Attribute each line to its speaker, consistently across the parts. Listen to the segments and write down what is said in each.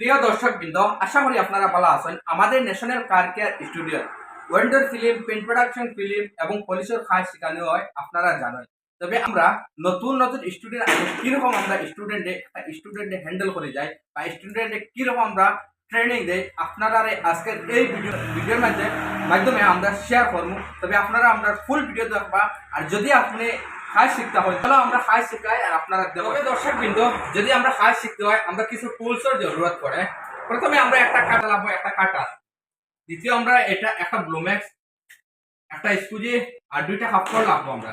Speaker 1: প্রিয় দর্শক বৃন্দ আশা করি আপনারা ভালো আছেন। আমাদের national car care studio, wonder film pen production film এবং পুলিশের কাজ শেখানো হয়, আপনারা জানেন। তবে আমরা নতুন নতুন স্টুডেন্ট আগে কীরকম আমরা স্টুডেন্টে, একটা স্টুডেন্টে হ্যান্ডেল করে যাই, বা স্টুডেন্টে কীরকম আমরা ট্রেনিং দেয় আপনারা আজকের এই ভিডিও, ভিডিওর মাধ্যমে মাধ্যমে আমরা শেয়ার করব। তবে আপনারা আমরা ফুল ভিডিও দেখবা, আর যদি আপনি কাজ শিখতে হয়। তাহলে আমরা কাজ শিখাই আর আপনারা তবে দর্শক বিন্দু যদি আমরা কাজ শিখতে হয়, আমরা কিছু টুলসের জরুরত পড়ে। প্রথমে আমরা একটা কাটা লাগবো একটা কাটা দ্বিতীয় আমরা এটা একটা ব্লুম্যাক্স একটা স্কুজি আর দুইটা কাপড় লাগবো আমরা।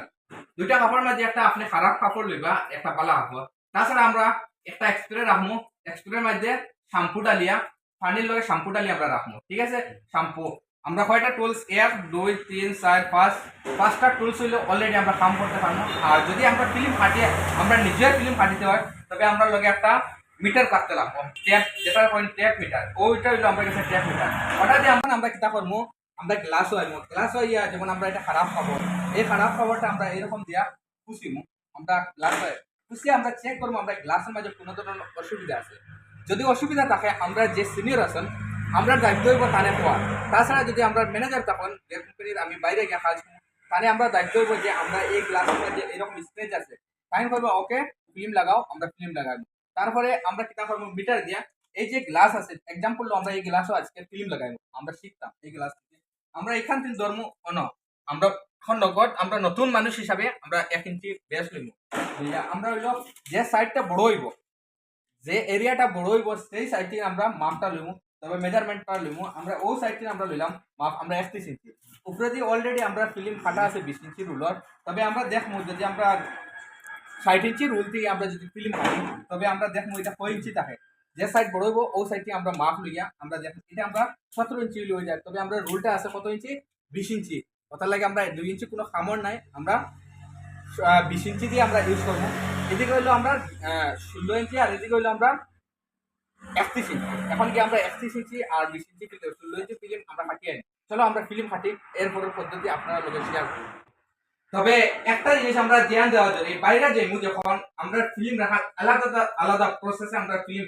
Speaker 1: দুইটা কাপড় মাঝে একটা আপনি খারাপ কাপড় লইবা, একটা পালা কাপড়। তাছাড়া আমরা একটা এক্সপ্রে রাখব। এক্সপ্রের মধ্যে শ্যাম্পু ডালিয়া পানির লগে শ্যাম্পু ডালিয়া আমরা রাখব। ঠিক আছে? শ্যাম্পু আমরা কয়টা টুলস এক, দুই, তিন, চার, পাঁচ। পাঁচটা টুলস হইলে অলরেডি আমরা কাম করতে পারব। আর যদি আমরা ফিল্ম ফাটিয়ে, আমরা নিজের ফিল্ম ফাটিতে হয়, তবে আমরা লগে একটা মিটার কাটতে লাগবো। ট্যাপ যেটা পয়েন্ট ট্যাপ মিটার ওইটা হইল আমার কাছে ট্যাপ মিটার দিয়ে আমরা আমরা কিতা করব? আমরা গ্লাস হইমু গ্লাস হইয়া যেমন আমরা এটা খারাপ খবর। এই খারাপ খবরটা আমরা এরকম দিয়া খুশিমু আমরা গ্লাস হয় খুশি আমরা চেক করব, আমরা গ্লাসের মাঝে কোনো ধরনের অসুবিধা আছে। যদি অসুবিধা থাকে, আমরা যে সিনিয়র আছেন আমরা দায়িত্ব হইব তানে হওয়া তাছাড়া যদি আমরা ম্যানেজার তখন, যে কোম্পানির আমি বাইরে গিয়ে কাজ করব তাহলে আমরা দায়িত্ব হইব যে আমরা এই গ্লাসের যে এরকম স্ক্রেচ আছে। তাই করব ওকে ফিল্ম লাগাও, আমরা ফিল্ম লাগাবো। তারপরে আমরা কিতা করব মিটার দিয়া, এই যে গ্লাস আছে এক্সাম্পল আমরা এই গ্লাসও আজকে ফিল্ম লাগাইবো, আমরা শিখতাম এই গ্লাস থেকে আমরা এখান থেকে ধর্ম অন আমরা এখন নগদ আমরা নতুন মানুষ হিসাবে আমরা এক ইঞ্চি বেশ লইব আমরা হইল যে সাইডটা বড় হইব, যে এরিয়াটা বড় হইব, সেই সাইডটি আমরা মাপটা লইব তবে মেজারমেন্টটা লইব আমরা ও সাইডটি আমরা লইলাম, মাপ আমরা একত্রিশ ইঞ্চি। উপরে দিয়ে অলরেডি আমরা ফিল্ম ফাটা আছে বিশ ইঞ্চি রুলার তবে আমরা দেখব যদি আমরা ষাট ইঞ্চি রুল থেকে আমরা যদি ফিল্ম কাটি তবে আমরা দেখব এটা কয় ইঞ্চি থাকে। যে সাইড বড় ও সাইডটি আমরা মাপ লইয়া আমরা দেখব এটা আমরা সতেরো ইঞ্চি লই যায়। তবে আমরা রুলটা আছে কত ইঞ্চি? বিশ ইঞ্চি। ওটার লাগে আমরা দুই ইঞ্চি কোনো খামর নাই। আমরা বিশ ইঞ্চি দিয়ে আমরা ইউজ করব। এদিকে হইল আমরা ষোলো ইঞ্চি আর এদিকে হইল আমরা একত্রিশ ইঞ্চি এখন কি আমরা একত্রিশ ইঞ্চি আর বিশ ইঞ্চি ফিল্ম ষোলো ইঞ্চি ফিল্ম আমরা কাটিয়ে আনি। চলো আমরা ফিল্ম কাটি এরপরের পদ্ধতি আপনারা লোকের শেয়ার করব তবে একটা জিনিস আমরা ধ্যান দেওয়া যায় বাইরে যাইমু যখন আমরা ফিল্ম রাখার আলাদা আলাদা প্রসেসে আমরা ফিল্ম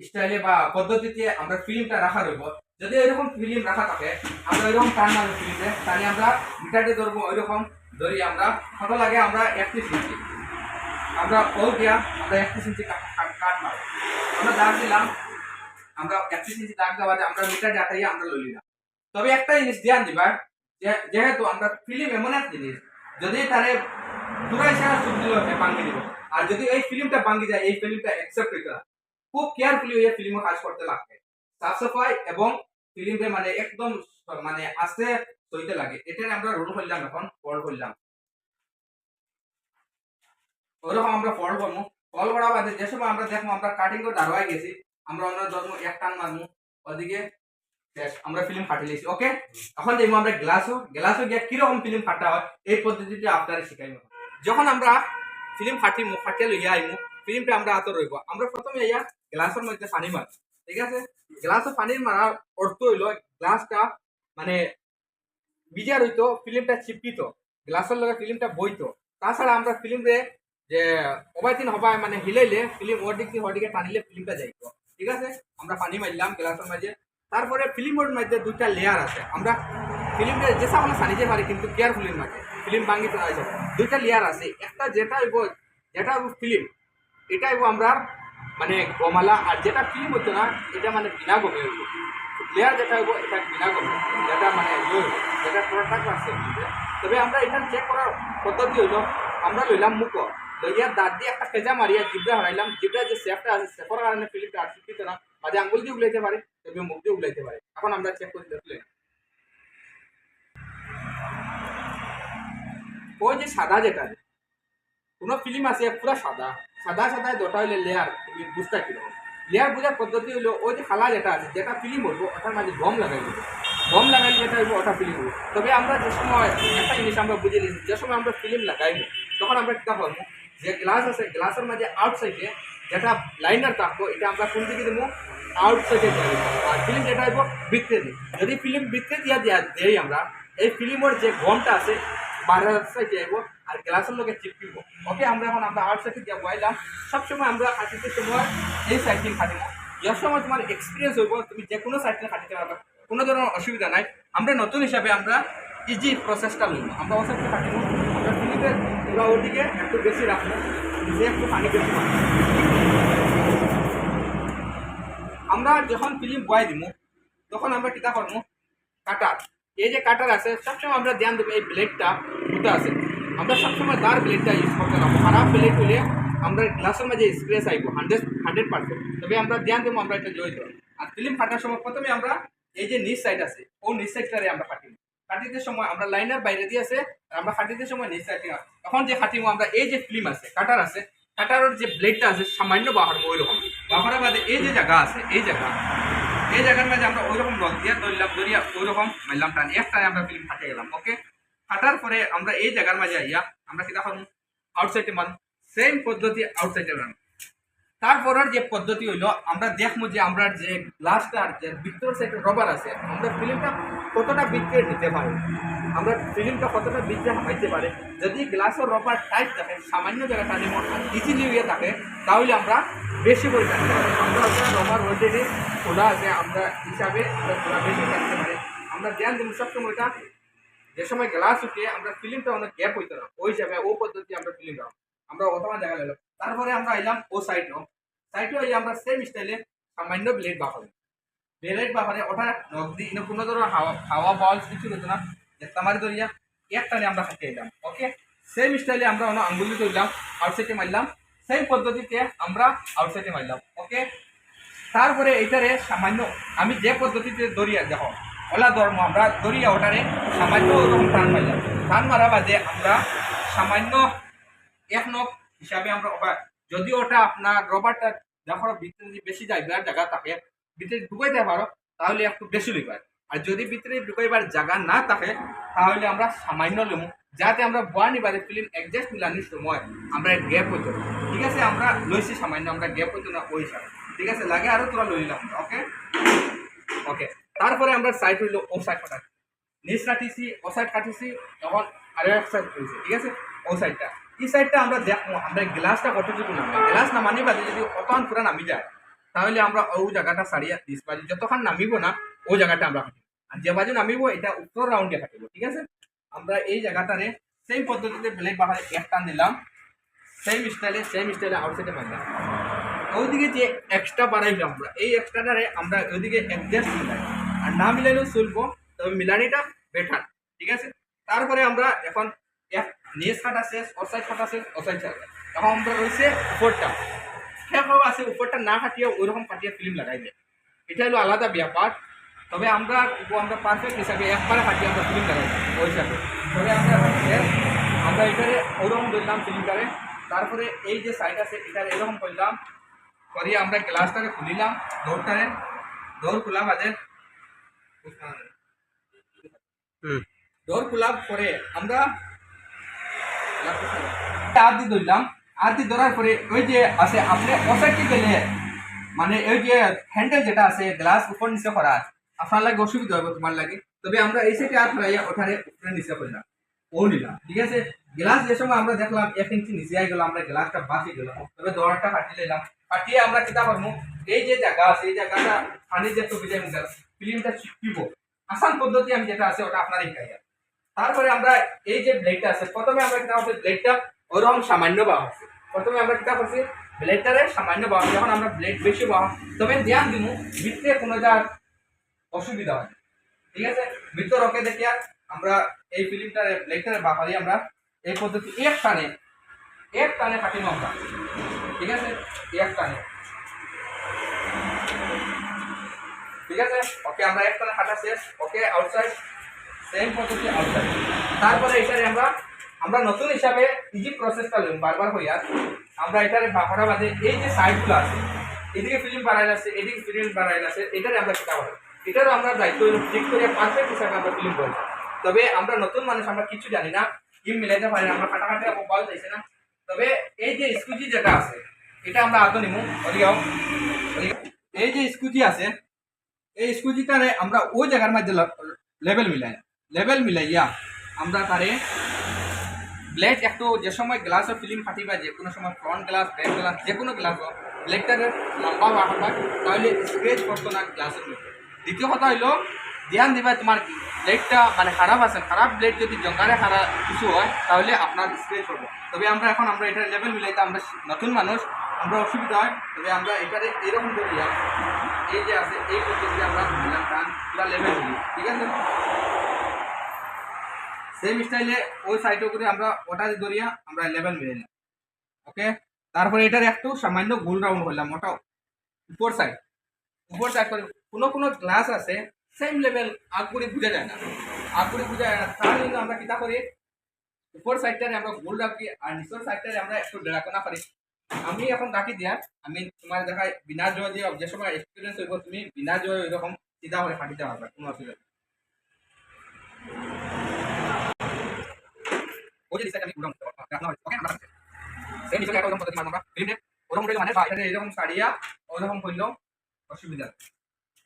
Speaker 1: স্টাইলে বা পদ্ধতিতে আমরা ফিল্মটা রাখা রইব। যদি এরকম ফিল্ম রাখা থাকে, আমরা এরকম টান মারবো ফিল্মে তাহলে আমরা মিটারটি ধরবো ওইরকম, ধরি আমরা। কত লাগে আমরা একত্রিশ ইঞ্চি আমরা ও দিয়া আমরা একত্রিশ ইঞ্চি কাট- কাট- কাট মারবো আমরা দাগ দিলাম তবে একটা জিনিস ধ্যান দিবা যেহেতু আমরা ফিল্ম এমন এক জিনিস, যদি তারে দুরাই সারা চুপ দিল ভাঙ্গি দিব, আর যদি এই ফিল্মটা ভাঙ্গি যায়, এই ফিল্মটা অ্যাকসেপ্ট হইতে খুব কেয়ারফুলি হয়ে ফিল্মে কাজ করতে লাগবে। সাফ সাফাই এবং ফিল্মে মানে একদম মানে আস্তে সইতে লাগে। এটা আমরা রোল করলাম এখন ফল করলাম। ওরকম আমরা ফল করব। করা বাদে, যে সময় আমরা দেখব, আমরা কাটিং করে দাঁড়ায় গেছি, আমরা অন্য ধর্ম এক টান মারবো, ওদিকে আমরা ফিল্ম ফাটিয়ে লিছি ওকে এখন দেখব আমরা গ্লাসও গ্লাসও গিয়ে কীরকম ফিল্ম ফাটা হয়, এই পদ্ধতিতে আপনারা শিখাইব। যখন আমরা ফিল্ম ফাটিমু ফাটিয়ে লইয়া আইমু ফিল্মটা আমরা হাতে রইব আমরা প্রথমে ইয়া গ্লাসের মধ্যে পানি মার ঠিক আছে? গ্লাসে পানি মারার অর্থ হইল গ্লাসটা মানে বিজার হইতো ফিল্মটা চিপকিত গ্লাসের লগে ফিল্মটা বইতো। তাছাড়া আমরা ফিল্মে যে অবাইতিন হবায় মানে হিলাইলে ফিল্ম ওদিক দিয়ে ওদিকে টানিলে ফিল্মটা যাইতো ঠিক আছে? আমরা পানি মারলাম গ্লাসের মাঝে তারপরে ফিল্মের মধ্যে দুইটা লেয়ার আছে। আমরা ফিল্মটা যে সামনে সানিতে পারি কিন্তু কেয়ারফুলির মাঝে ফিল্ম ভাঙ্গি তো আছে। দুইটা লেয়ার আছে। একটা যেটা হইব যেটা হইব ফিল্ম এটা হইব আমরা মানে গমালা, আর যেটা ফিল্ম হতো না, এটা মানে বিনা গমে হইব। লেয়ার যেটা হইব, এটা বিনা গমে। যেটা মানে যেটা প্রোডাক্ট আছে। তবে আমরা এখানে চেক করার পদ্ধতি হইল, আমরা লইলাম মুখ লইয়া দাঁত দিয়ে একটা কেজা মারিয়া জিব্রা হারাইলাম। জিব্রা যে সেফটা আছে সেফর কারণে ফিল্মটা আর শিক্ষিত না। মাঝে আঙ্গুল দিয়ে উগলাইতে পারে, তবে মুখ দিয়ে উগলাইতে পারে। এখন আমরা চেক করে দেখলে ওই যে সাদা যেটা, কোনো ফিল্ম আছে পুরো সাদা। সাদা সাদা দোটা হইলে লেয়ার তুমি বুঝতে কীরকম লেয়ার বোঝার পদ্ধতি হলো ওই যে খালা যেটা আছে, যেটা ফিল্ম হইব ওটার মাঝে গম লাগাই দেবো। গম লাগাইলে যেটা হইব, ওটা ফিল্ম হইব তবে আমরা যে সময়, একটা জিনিস আমরা বুঝে নিয়েছি, যে সময় আমরা ফিল্ম লাগাইব, তখন আমরা কিতা করব? যে গ্লাস আছে গ্লাসের মাঝে আউট সাইডে যেটা লাইনার থাকব, এটা আমরা কোন দিকে দেবো? আউট সাইডে দিয়ে আর ফিল্ম যেটা হইব বৃত্তে দিই যদি ফিল্ম বৃত্তে দিয়া দিয়া দেই আমরা, এই ফিল্মের যে গমটা আছে বাইরের সাইডে আইব আর গ্লাসের লোকে চিপকিব। ওকে আমরা এখন আমরা আউট সাইডে দিয়ে বয়াইলাম সবসময় আমরা হাঁটিতে সময় এই সাইডটি খাটিব যে সময় তোমার এক্সপিরিয়েন্স হইব, তুমি যে কোনো সাইটে কাটিতে পারবে। কোনো ধরনের অসুবিধা নাই। আমরা নতুন হিসাবে আমরা ইজি প্রসেসটা লইব। আমরা ও সাইডে কাটিব আমরা ফিলিপের পুরো ওদিকে একটু বেশি রাখব, যে একটু পানি বেশি আমরা যখন ফিল্ম বয় দিব, তখন আমরা কিতা করব? কাটার। এই যে কাটার আছে, সবসময় আমরা ধ্যান দেবো, এই ব্লেডটা দুটো আছে। আমরা সবসময় তার ব্লেডটা ইউজ করতে পারব খারাপ ব্লেড হলে আমরা গ্লাসের মাঝে স্ক্রেচ আইব, হান্ড্রেড হান্ড্রেড পার্সেন্ট। তবে আমরা ধ্যান দেবো, আমরা এটা জয় দেবো। আর ফিল্ম কাটার সময় প্রথমে আমরা এই যে নিচ সাইড আছে ও নিচ সাইডটারে আমরা কাটিব কাটিতে সময়, আমরা লাইনার বাইরে দিয়ে আছে আমরা কাটিতে সময় নিচ সাইডে তখন যে কাটিব আমরা এই যে ফিল্ম আছে, কাটার আছে কাটারের যে ব্লেডটা আছে, সামান্য বাহার ওই রকম বাহারের বাদে এই যে জায়গা আছে, এই জায়গা। এই জায়গার মাঝে আমরা ওই রকম নখ দিয়ে ধরলাম ধরিয়া ওই রকম মারলাম টান এক আমরা ফিল্ম ফাটে গেলাম ওকে ফাটার পরে আমরা এই জায়গার মাঝে আইয়া, আমরা কি তখন আউটসাইডে মান সেম পদ্ধতি আউটসাইডে মান তারপরের যে পদ্ধতি হইল, আমরা দেখব যে আমরা যে গ্লাসটার যে ভিতর সাইডে রবার আছে, আমরা ফিল্মটা কতটা বিক্রে নিতে পারি? আমরা ফিল্মটা কতটা বিক্রে হামাইতে পারে? যদি গ্লাসের রবার টাইট থাকে, সামান্য জায়গাটা যেমন ইজিলি হয়ে থাকে, তাহলে আমরা বেশি করে টানতে পারি। আমরা রবার অলরেডি খোলা আছে, আমরা হিসাবে আমরা খোলা বেশি থাকতে পারি। আমরা ধ্যান দিব সবসময় এটা, যে সময় গ্লাস উঠে, আমরা ফিল্মটা অনেক গ্যাপ হইতো না। ওই হিসাবে ও পদ্ধতি আমরা ফিল্ম আমরা অথবা জায়গা গেলাম তারপরে আমরা আইলাম ও সাইড নো সাইডে আই আমরা সেম স্টাইলে সামান্য ব্লেড বাফারে ব্লেড বাফারে ওটা নগদি ইনো কোনো ধরনের হাওয়া হাওয়া বল কিছু হতো না। যে তামারি ধরিয়া একটানে আমরা হাতে এলাম ওকে সেম স্টাইলে আমরা অন্য আঙ্গুলি ধরলাম আউটসাইডে মারলাম। সেম পদ্ধতিতে আমরা আউটসাইডে মারলাম ওকে তারপরে এইটারে সামান্য আমি যে পদ্ধতিতে দরিয়া দেখো, ওলা ধর্ম, আমরা দরিয়া ওটারে সামান্য ওরকম টান মারলাম। টান মারা বাদে আমরা সামান্য এক নখ হিসাবে আমরা যদি ওটা আপনার রবারটা যখন ভিতরে যদি বেশি যাইবার জায়গা থাকে ভিতরে ঢুকাইতে পারো তাহলে একটু বেশি লইবার আর যদি ভিতরে ঢুকাইবার জায়গা না থাকে, তাহলে আমরা সামান্য লমু, যাতে আমরা বয়া নিবারে ফিল্ম অ্যাডজাস্ট মিলানির সময় আমরা গ্যাপ হইতো ঠিক আছে? আমরা লইছি সামান্য, আমরা গ্যাপ হইতো না, ওই হিসাবে। ঠিক আছে? লাগে আরও তোরা লইলাম ওকে ওকে তারপরে আমরা সাইড হইল ও সাইড কাটা নিচ কাটিছি ও সাইড কাটিছি তখন আরও এক সাইড হয়েছে ঠিক আছে? ও সাইডটা এই সাইডটা আমরা আমরা গ্লাসটা কতটুকু নামে? গ্লাস নামানি বাদে যদি অতক্ষণ পুরা নামি যায়, তাহলে আমরা ওই জায়গাটা সারিয়া দিস বাজে যতক্ষণ নামিব না ওই জায়গাটা আমরা কাটিব। আর যে বাজে নামিব, এটা উত্তর রাউন্ডে কাটিব, ঠিক আছে? আমরা এই জায়গাটারে সেম পদ্ধতিতে ব্লেড বাহারে এক টান দিলাম। সেম স্টাইলে সেম স্টাইলে আউটসাইডে মারলাম ওইদিকে যে এক্সট্রা বাড়াইলাম আমরা, এই এক্সট্রাটারে আমরা ওইদিকে অ্যাডজাস্ট মিলাই। আর না মিলাইলেও চলবো, তবে মিলানিটা বেটার ঠিক আছে? তারপরে আমরা এখন এক নিচ কাটা শেষ অসাইড কাটা শেষ অসাইড ছাড়া। এখন আমরা রয়েছে উপরটা। সেভাবে আছে? উপরটা না কাটিয়ে ওইরকম কাটিয়ে ফিল্ম লাগাই দেয়। এটা হলো আলাদা ব্যাপার। তবে আমরা আমরা পারফেক্ট হিসাবে একবারে কাটিয়ে আমরা ফিল্ম লাগাই ওই হিসাবে তবে আমরা। আমরা এটারে ওরকম ধরলাম ফিল্মটারে তারপরে এই যে সাইড আছে এটারে এরকম করলাম। করিয়ে আমরা গ্লাসটাকে খুলিলাম দৌড়টারে দৌড় খোলা বাদে দৌড় খোলা পরে আমরা আদি ধরলাম। আদি ধরার পরে ওই যে আছে, আপনি অসাইডটি গেলে মানে ওই যে হ্যান্ডেল যেটা আছে গ্লাস উপর নিচে করা আছে, আপনার লাগে অসুবিধা হবে তোমার লাগে। তবে আমরা এই সাইডে আর ফেরাইয়া ওঠারে উপরে নিচে করলাম। ও নিলাম, ঠিক আছে? গ্লাস যে সময় আমরা দেখলাম, এক ইঞ্চি নিচে আই গেল আমরা গ্লাসটা বাঁচি গেল তবে দৌড়টা কাটিয়ে নিলাম। কাটিয়ে আমরা কিতা করব? এই যে জায়গা আছে, এই জায়গাটা পানি যে ভিজে মিটার ফিল্মটা চিপকিব আসান পদ্ধতি আমি যেটা আছে, ওটা আপনার শিখাই তারপরে আমরা এই যে ব্লেডটা আছে, প্রথমে আমরা কিতা করছি ব্লেডটা ওরকম সামান্য বাহা আছে। প্রথমে আমরা কিতা করছি ব্লেডটারে সামান্য বাহা যখন আমরা ব্লেড বেশি বাহা তবে ধ্যান দিব ভিতরে কোনো যা অসুবিধা হয় ঠিক আছে? ভিতর ওকে দেখিয়া আমরা এই ফিল্মটারে ব্লেডটারে বাহারি আমরা এই পদ্ধতি, এক টানে এক টানে কাটিম আমরা। ঠিক আছে? এক টানে। ঠিক আছে? ওকে আমরা এক টানে কাটা শেষ, ওকে আউটসাইড সেম পদ্ধতি আউটসাইড তারপরে এটারে আমরা আমরা নতুন হিসাবে ইজি প্রসেসটা লইম, বারবার হইয়া। আমরা এটারে বাহারা বাদে এই যে সাইডগুলো আছে, এদিকে ফিল্ম বাড়াই আছে, এদিকে ফিল্ম বাড়াই আছে, এটারে আমরা কিতা বলি এটারও আমরা দায়িত্ব ঠিক করে পারফেক্ট হিসাবে আমরা ফিল্ম করি তবে আমরা নতুন মানুষ, আমরা কিছু জানি না কিম মিলাইতে পারি না, আমরা কাটাকাটি বল যাইছে না। তবে এই যে স্কুজি যেটা আছে, এটা আমরা আদৌ নিমু ওদিকেও এই যে স্কুজি আছে, এই স্কুজিটারে আমরা ওই জায়গার মধ্যে লেভেল মিলাই। লেভেল মিলাইয়া আমরা তারে ব্লেড একটু যে সময় গ্লাসও ফিল্ম ফাটিবা যে কোনো সময় ফ্রন্ট গ্লাস ব্যাক গ্লাস যে কোনো গ্লাস হোক ব্লেকটারে লম্বা বাড়াবা তাহলে স্ক্রেচ করতো না গ্লাসের মধ্যে দ্বিতীয় কথা হইল, ধ্যান দিবা তোমার ব্লেডটা মানে খারাপ আছে খারাপ ব্লেড যদি জঙ্গারে খারাপ কিছু হয়, তাহলে আপনার স্ক্রেচ করব তবে আমরা এখন আমরা এটা লেভেল মিলাইতে আমরা নতুন মানুষ, আমরা অসুবিধা হয়, তবে আমরা এটারে এরকম করি এই যে আছে, এই পদ্ধতি আমরা মিলাম লেভেল মিলি ঠিক আছে? সেম স্টাইলে ওই সাইডে করে আমরা ওটা ধরিয়া আমরা লেভেল মিলাইলাম ওকে তারপরে এটার একটু সামান্য গোল রাউন্ড করলাম ওটা উপর সাইড উপর সাইড করে কোনো কোনো গ্লাস আছে সেম লেভেল আগ করে বোঝা যায় না। আগ করে বোঝা যায় না। তার জন্য আমরা কিতা করি? উপর সাইডটারে আমরা গোল রাখি আর নিচের সাইডটারে আমরা একটু ডেরাকোনা করি। আমি এখন রাখি দিয়া, আমি তোমার দেখায় বিনা জয় দিয়ে যে সময় এক্সপিরিয়েন্স হইব, তুমি বিনা জয় এরকম সিধা হয়ে ফাটিতে পারবে, কোনো অসুবিধা। একটা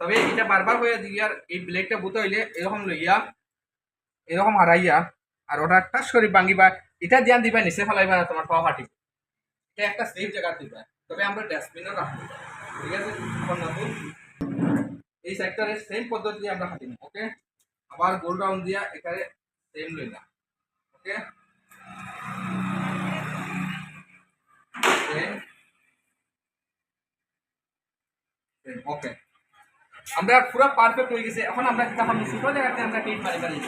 Speaker 1: তবে এটা বারবার হয়ে দিয়ার এই ব্লেডটা বুতে হইলে এরকম লইয়া এরকম হারাইয়া আর ওটা টাচ করে ভাঙিবা এটা ধ্যান দিবা নিচে ফেলাইবা না তোমার পাওয়া ফাটিবে এটা একটা সেফ জায়গা দিবা তবে আমরা ডাস্টবিনও রাখব ঠিক আছে এই সেক্টরে সেম পদ্ধতি আমরা হাঁটিনি ওকে আবার গোল রাউন্ড দিয়া এখানে সেম লইলাম ওকে ওকে আমরা পুরো পারফেক্ট হয়ে গেছে। এখন আমরা তখন ছোট জায়গাতে আমরা হিট মারি পারি।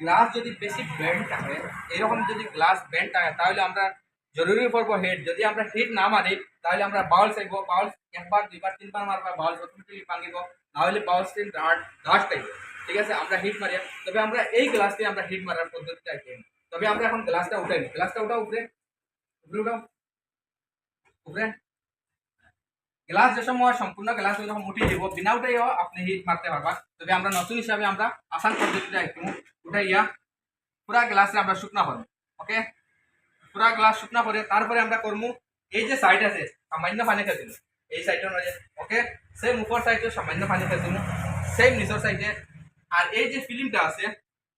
Speaker 1: গ্লাস যদি বেশি ব্যান্ড থাকে, এরকম যদি গ্লাস ব্যান্ড থাকে, তাহলে আমরা জরুরি পড়ব হেড যদি আমরা হিট না মারি, তাহলে আমরা বাউল চাইব। বাউল একবার, দুইবার, তিনবার মারবা, বাউল অটোমেটিকলি ভাঙিব। নাহলে বাউল স্ক্রিন ডাস্ট টাইপ ঠিক আছে? আমরা হিট মারি। তবে আমরা এই গ্লাস দিয়ে আমরা হিট মারার পদ্ধতিটা শিখি তবে আমরা এখন গ্লাসটা উঠাই নি। গ্লাসটা উঠাও উপরে। উপরে উঠাও। উপরে গ্লাস যে সময় সম্পূর্ণ গ্লাস যখন উঠিয়ে দিব বিনা উঠাইও আপনি হিট মারতে পারবা তবে আমরা নতুন হিসাবে আমরা আসান পদ্ধতিটা একটু উঠাইয়া পুরা গ্লাসে আমরা শুকনা করব ওকে পুরা গ্লাস শুকনা করে তারপরে আমরা করব এই যে সাইড আছে, সামান্য পানি খেতে এই সাইডের মাঝে ওকে সেম উপর সাইডে সামান্য পানি খেতে সেম নিচের সাইডে আর এই যে ফিল্মটা আছে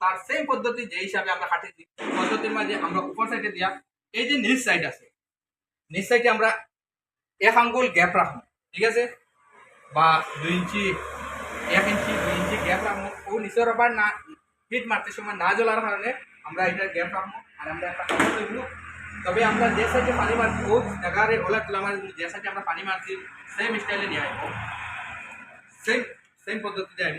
Speaker 1: তার সেম পদ্ধতি যে হিসাবে আমরা দিই পদ্ধতির মাঝে আমরা উপর সাইডে দিয়া, এই যে নিচ সাইড আছে নিচ সাইডে আমরা এক আঙ্গুল গ্যাপ রাখব, ঠিক আছে? বা দুই ইঞ্চি, এক ইঞ্চি, দুই ইঞ্চি গ্যাপ রাখব। ও নিচের আবার না হিট মারতে সময় না জ্বলার কারণে আমরা এটা গ্যাপ রাখব। আর আমরা একটা লইব তবে আমরা যে সাইডে পানি মারছি, ও জায়গারে ওলা তুলা মারি যে সাইডে আমরা পানি মারছি সেম স্টাইলে নিয়ে আইব। সেম সেম পদ্ধতিতে আইব।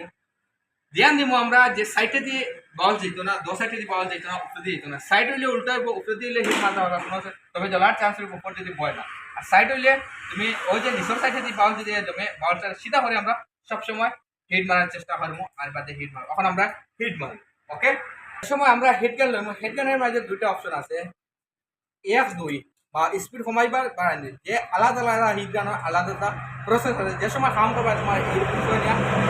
Speaker 1: ধ্যান দিব আমরা যে সাইডে দিয়ে বাউল যেত না, দো সাইডে দিয়ে বাউল যেত না, উপরে দিয়ে যেত না। সাইড হইলে উল্টা হইব, উপরে দিলে হিট মারতে হবে কোনো তবে জ্বলার চান্স হইব উপর যদি বয় না। আর সাইড হইলে তুমি ওই যে নিচের সাইডে দিয়ে বাউল যদি জমে বাউলটা সিধা করে আমরা সবসময় হিট মারার চেষ্টা করব, আর বাদে হিট মারবো। এখন আমরা হিট মারি ওকে সময় আমরা হেড গান লইব হেড গানের মাঝে দুইটা অপশন আছে। এফ দুই। বা স্পিড কমাইবার বাড়াই যে আলাদা আলাদা হিট গান আলাদা আলাদা প্রসেস আছে। যে সময় কাম করবা তোমার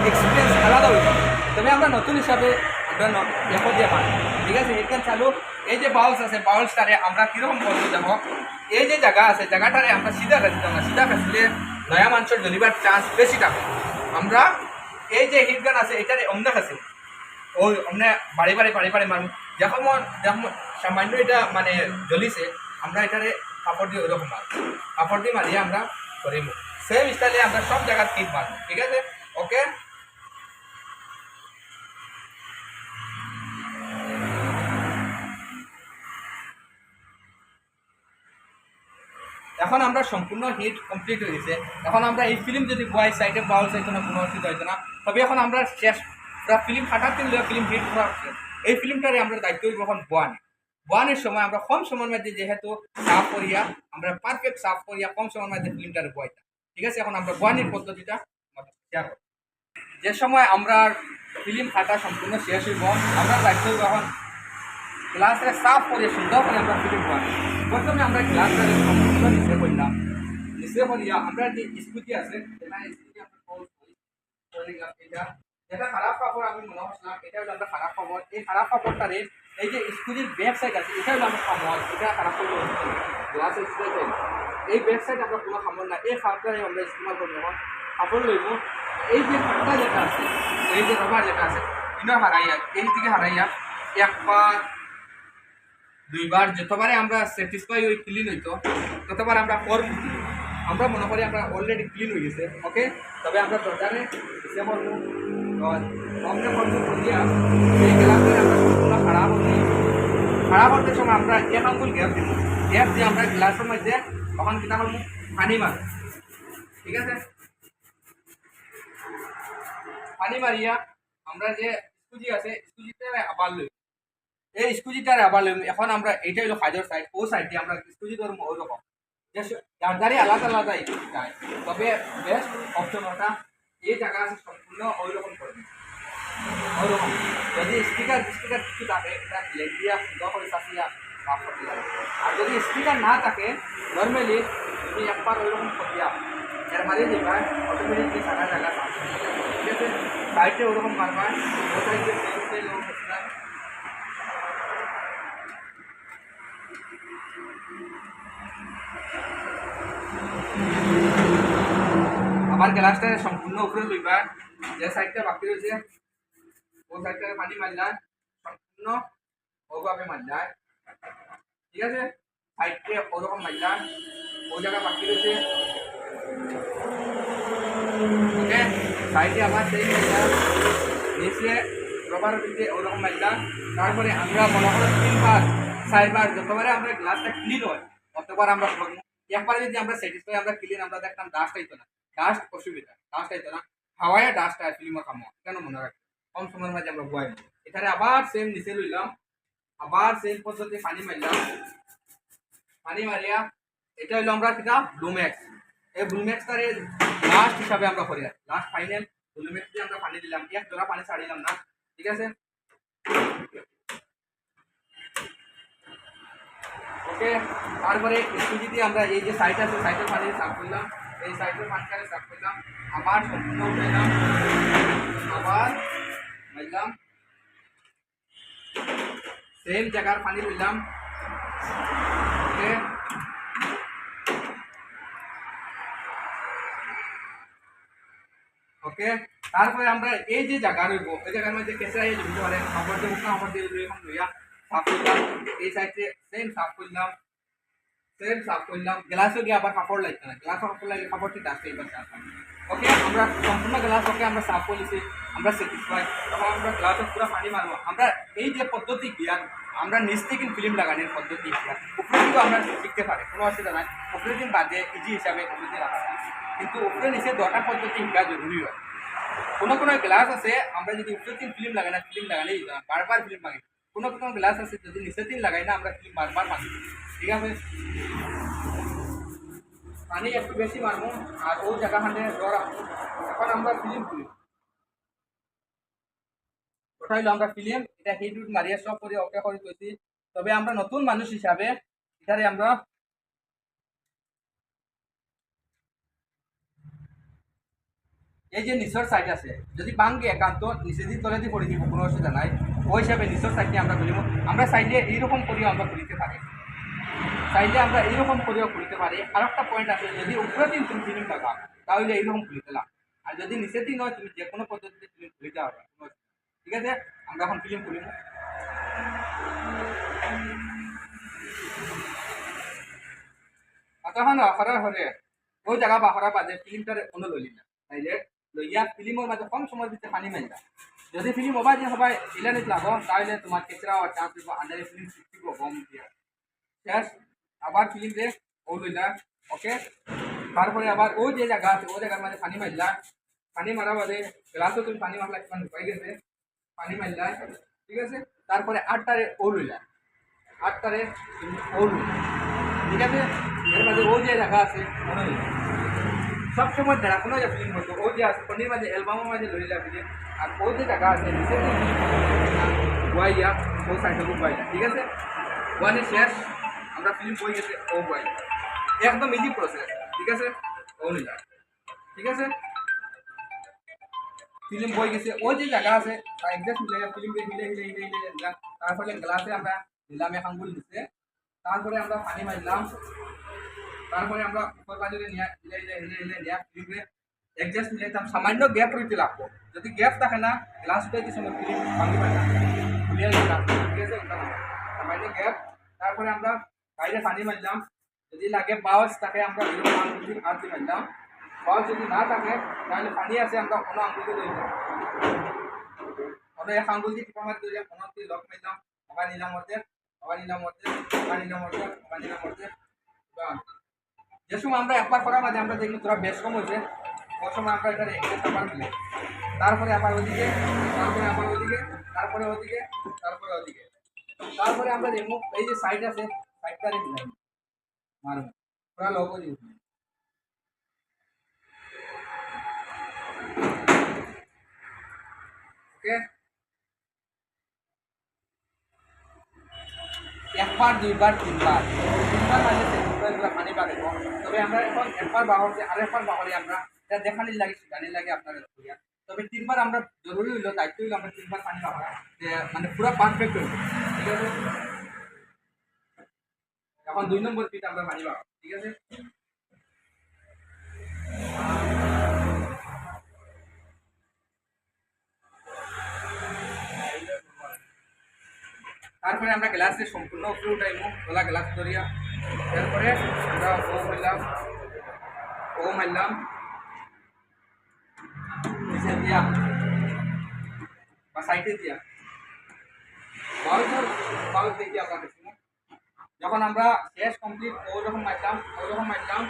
Speaker 1: এক্সপিরিয়েন্স আলাদা হয়ে যাবে। তবে আমরা নতুন হিসাবে আমরা দিয়ে পাই ঠিক আছে গান চালু। এই যে বাউলস আছে বাউলসটারে আমরা কীরকম করতে যাব? এই যে জায়গা আছে জায়গাটারে আমরা সিধা কাছি না সিধা কাছলে নয়া মানুষের জ্বলিবার চান্স বেশি থাকে আমরা এই যে হিট গান আছে এটারে অমনা কাছে ওই অমনে বাড়ি বাড়ি বাড়ি বাড়ি মানুষ যখন যখন সামান্য এটা মানে জ্বলিছে। আমরা এটারে কাপড় দিয়ে ওইরকম মারব। কাপড় দিয়ে মারিয়ে আমরা করিব সেম স্টাইলে আমরা সব জায়গায় ঠিক মারব, ঠিক আছে? ওকে এখন আমরা সম্পূর্ণ হিট কমপ্লিট হয়ে গেছে। এখন আমরা এই ফিল্ম যদি বয় সাইডে বাউল চাইতো না কোনো অসুবিধা হইতো না, তবে এখন আমরা শেষ ফিল্ম দিন ফিল্ম হিট করা এই ফিল্মটারে আমরা দায়িত্ব এখন বয়ান বয়ানের সময় আমরা কম সময়ের মধ্যে যেহেতু সাফ করিয়া, আমরা পারফেক্ট সাফ করিয়া কম সময়ের মধ্যে ফিল্মটারে বয়টা ঠিক আছে? এখন আমরা বয়ানের পদ্ধতিটা শেয়ার করব। যে সময় আমরা ফিল্ম ফাটা সম্পূর্ণ শেষ হইব, আমরা দায়িত্ব এখন গ্লাসে সাফ করে সুন্দর করে আমরা ফিল্ম বয়ান প্রথমে আমরা গ্লাসটারে সম্পূর্ণ নিচে করলাম, নিচে করিয়া আমরা যে স্কুটি আছে করি। করে নিলাম এটা খারাপ কাপড় আমি মনে হচ্ছিলাম এটা হলো আমরা খারাপ কাপড় এই খারাপ কাপড়টারে এই যে স্কুটির ব্যাক সাইড আছে এটা হলো আমার খামর এটা খারাপ কাপড় গ্লাসের সাইড এই ব্যাক সাইড আমরা কোনো খামর না এই খাপটারে আমরা ইস্তেমাল করব এখন কাপড় লইব। এই যে ফাটা যেটা আছে, এই যে রবার যেটা আছে ইনো হারাইয়া, এই দিকে হারাইয়া একবার দুইবার যতবারে আমরা স্যাটিসফাই হই ক্লিন হইতো ততবার আমরা ফর্ম আমরা মনে করি আমরা অলরেডি ক্লিন হয়ে গেছে ওকে তবে আমরা দরজারে হিসেব করব। করিয়া এই গ্লাসে আমরা সম্পূর্ণ খারাপ হতে খারাপ হতে সময় আমরা এক আঙ্গুল গ্যাপ দিব গ্যাপ দিয়ে আমরা গ্লাসের মধ্যে তখন কিনা করব পানি মার ঠিক আছে? পানি মারিয়া আমরা যে স্কুজি আছে স্কুজিতে আবার লই এই স্কুজিটার আবার লই এখন আমরা এইটা হলো হাজার সাইড ও সাইডে আমরা স্কুজি ধরবো ওই রকম যে যার আলাদা আলাদা তবে বেস্ট অপশন ওটা এই জায়গা আছে, সম্পূর্ণ ওই রকম করবে ওই রকম যদি স্পিকার স্পিকার কিছু থাকে এটা ব্লেড দিয়া সুন্দর করে চাপিয়া মাফ করতে যাবে আর যদি স্পিকার না থাকে নর্মালি তুমি একবার ওই রকম করিয়া এর মাঝে দিবা অটোমেটিক যে জায়গা জায়গা সাফ হয়ে যাবে। ঠিক আছে সাইডে ওরকম মারবা ও সাইডে সেম সেম লোক আমার গ্লাসটা সম্পূর্ণ উপরে লইবা যে সাইডটা বাকি রয়েছে সাইডটা পানি মারলা সম্পূর্ণ ওভাবে মারলা ঠিক আছে? সাইডে ওরকম মারলা ও জায়গা বাকি রয়েছে। ওকে সাইডে আবার সেই মারলা নিচে রবার দিতে ওরকম মারলা তারপরে আমরা মনে করো তিনবার, চারবার যতবারে আমরা গ্লাসটা ক্লিন হয়, ততবার আমরা একবারে যদি আমরা স্যাটিসফাই আমরা ক্লিন আমরা দেখলাম ডাস্ট আইতো না। ডাস্ট অসুবিধা ডাস্ট আইতো না। হাওয়ায় ডাস্ট আয় ফিল্মের কাম কেন মনে রাখি? কম সময়ের মাঝে আমরা বয়াই এখানে আবার সেম নিচে লইলাম। আবার সেম পদ্ধতি পানি মারলাম পানি মারিয়া, এটা হইল আমরা কিনা ব্লুম্যাক্স এই ব্লুম্যাক্সটারে লাস্ট হিসাবে আমরা করি লাস্ট ফাইনাল ব্লুম্যাক্স দিয়ে আমরা পানি দিলাম। এক জোড়া পানি ছাড়িলাম না। ঠিক আছে? ওকে তারপরে স্কুজি দিয়ে আমরা এই যে সাইড আছে সাইডের পানি সাফ করলাম। এই সাইডের পানিটাকে সাফ করলাম। আবার সম্পূর্ণ আবার মাইলাম সেম জায়গার পানি দিলাম ওকে ওকে তারপরে আমরা এই যে জায়গা রইব এই জায়গার মধ্যে কেঁচা এই জমিতে পারে খাবার দিয়ে উঠলাম খাবার দিয়ে এখন লইয়া সাফ করলাম এই সাইডে সেম সাফ করলাম সেম সাফ করলাম গ্লাসও গিয়ে আবার কাপড় লাগছে না গ্লাস কাপড় লাগে কাপড়টি ডাস্টে এবার সাফ ওকে আমরা সম্পূর্ণ গ্লাস ওকে আমরা সাফ করেছি আমরা স্যাটিসফাই তখন আমরা গ্লাসে পুরো পানি মারবো। আমরা এই যে পদ্ধতি জ্ঞান, আমরা নিজ থেকে ফিল্ম লাগানোর পদ্ধতি জ্ঞান। উপরে কিন্তু আমরা শিখতে পারি, কোনো অসুবিধা নাই। উপরে দিন বাদে ইজি হিসাবে উপরে রাখা। কিন্তু উপরে নিচে দটা পদ্ধতি শিখা জরুরি হয়। কোনো কোনো গ্লাস আছে, আমরা যদি উপরে দিন ফিল্ম লাগাই না ফিল্ম লাগালেই বারবার ফিল্ম লাগাই কোনো কোনো গ্লাস আছে, যদি নিচের দিন লাগাই না, আমরা ফিল্ম বারবার মারি ঠিক আছে? পানি একটু বেশি মারবো, আর ও জায়গাখানে জ্বর আসব এখন আমরা ফিল্ম করি। ওটা হইল আমরা ফিল্ম? এটা হিট উট মারিয়া সব করে ওকে করে তৈরি তবে আমরা নতুন মানুষ হিসাবে এটারে আমরা এই যে নিচর সাইড আছে, যদি বাঙ্গে একান্ত, নিচে দিন তলে দিয়ে পড়ে দিব, কোনো অসুবিধা নাই। ওই হিসাবে নিচর সাইডে আমরা করিব আমরা সাইডে এইরকম করিও আমরা করিতে পারি সাইডে আমরা এইরকম করিও করিতে পারি। আর একটা পয়েন্ট আছে, যদি উপরে দিন তুমি ফিল্ম লাগাও, তাহলে এইরকম খুলিতে লাগ। আর যদি নিচের দিন হয়, তুমি যে কোনো পদ্ধতিতে ফিল্ম খুলিতে পারবে। ঠিক আছে? আমরা এখন ফিল্ম করিব তখন হরে হরে ওই জায়গা বাহরা বাদে ফিল্মটারে কোনো লইলি না। তাইলে লইয়া ফিল্মের মাঝে কম সময়ের ভিতরে পানি মাইলা যদি ফিল্ম যে সবাই ইলানিত লাগো তাহলে তোমার কেঁচড়া চান্স দিব আন্ডারে ফিল্ম শিখব গম দিয়া। শেষ আবার ফিল্ম দে ও লইলা ওকে তারপরে আবার ওই যে জায়গা আছে, ওই জায়গার মাঝে পানি মারলা পানি মারা বাদে গ্লাসও তুমি পানি মারলা কিমান ঢুকাই গেছে। পানি মারলা ঠিক আছে? তারপরে আটটারে ও লইলা আটটারে তুমি ও লইলা ঠিক আছে? এর মাঝে ও যে জায়গা আছে ওটা লইলা সবসময় দেখা কোনো যে ফিল্ম হতো ও যে আছে, পনির মাঝে অ্যালবামের মাঝে লইলা ফিল্ম আর ও যে জায়গা আছে, নিচে যে ওয়াইয়া ও সাইডে বাইলা ঠিক আছে? ওয়ানে শেষ আমরা ফিল্ম বই গেছে ও বই একদম ইজি প্রসেস ঠিক আছে ও নিলা ঠিক আছে ফিল্ম বই গেছে ও যে জায়গা আছে তার একজাক্ট মিলে ফিল্ম দিয়ে হিলে হিলে হিলে হিলে দিলাম তারপরে গ্লাসে আমরা দিলাম এখন গুল দিচ্ছে তারপরে আমরা পানি মারলাম তারপরে আমরা উপর বাজুরে নিয়ে হিলে হিলে হিলে হিলে নিয়ে ফিল্মে একজাস্ট মিলাইতাম সামান্য গ্যাপ রইতে লাগবো যদি গ্যাপ থাকে না গ্লাস উঠাইতে সময় ফিল্ম ভাঙি পাই না ঠিক আছে সামান্য গ্যাপ তারপরে আমরা বাইরে পানি মারলাম যদি লাগে বাউস থাকে আমরা দিয়ে হাত দিয়ে মারলাম বাউস যদি না থাকে, তাহলে পানি আছে, আমরা কোনো আঙ্গুল দিয়ে ধরলাম কোনো এক আঙ্গুল দিয়ে টিপা মারি ধরলাম কোনো দিয়ে লক মারলাম আবার নিলাম মধ্যে আবার নিলাম মধ্যে আবার নিলাম মধ্যে আবার নিলাম মধ্যে যে সময় আমরা একবার করার মাঝে আমরা দেখি তোরা বেশ কম হয়েছে ওই সময় আমরা এখানে একটা আবার দিলাম তারপরে আবার ওদিকে, তারপরে আবার ওদিকে, তারপরে ওদিকে তারপরে ওদিকে। তারপরে আমরা দেখব এই যে সাইড আছে লোক দিব ওকে? একবার, দুইবার, তিনবার। তিনবার মাঝে তিনবার পানি পাবে। তবে আমরা এখন একবার বাহরছে আর একবার বাহরে আমরা এটা দেখানির লাগে শিখানির লাগে আপনাদের করিয়া। তবে তিনবার আমরা জরুরি হইল, দায়িত্ব হইল আমরা তিনবার পানি পাবো। মানে পুরো পারফেক্ট আছে? এখন দুই নম্বর পিঠ আমরা পানি ঠিক আছে? তারপরে আমরা গ্লাসে সম্পূর্ণ উপরে উঠাইব, গলা গ্লাস ধরিয়া। তারপরে আমরা ও মারলাম ও মারলাম। দিয়া, বা সাইডে দিয়া। বাউল বাউল দেখি দেখি যখন আমরা শেষ কমপ্লিট ও যখন মারলাম ও যখন মারলাম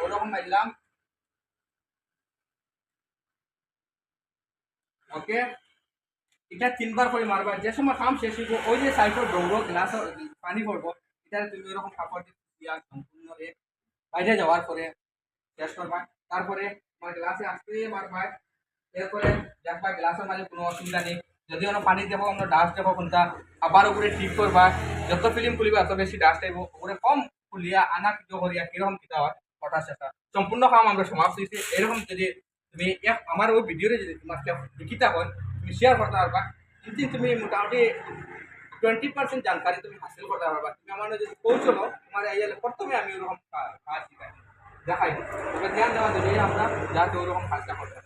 Speaker 1: ও যখন মারলাম। ওকে এটা তিনবার করে মারবা। যে সময় কাম শেষ হইব, ওই যে সাইকেল দৌড়ো গ্লাস পানি পড়ব এটা তুমি এরকম কাপড় দিয়া সম্পূর্ণ বাইরে যাওয়ার পরে শেষ করবা। তারপরে আমার গ্লাসে আসতে মারবা এরপরে দেখবা গ্লাসের মাঝে কোনো অসুবিধা নেই। যদি কোনো পানি দেবো, আমরা ডাস্ট দেবো, কোনটা আবার উপরে ঠিক করবা। যত ফিল্ম খুলিবা এত বেশি ডাস্ট আইব উপরে কম খুলিয়া আনা কিছু করিয়া কীরকম কিতা হয় ওটা সেটা সম্পূর্ণ কাম আমরা সমাপ্ত হয়েছে এরকম যদি তুমি আমার ওই ভিডিওরে যদি তোমার লিখিতা হয় তুমি শেয়ার করতে পারবা যদি তুমি মোটামুটি টোয়েন্টি পার্সেন্ট জানকারি তুমি হাসিল করতে পারবা তুমি আমার যদি পৌঁছলো তোমার এই প্রথমে আমি ওরকম কাজ দেখাই তবে ধ্যান দেওয়া জরুরি আমরা যাতে ওরকম কাজটা করতে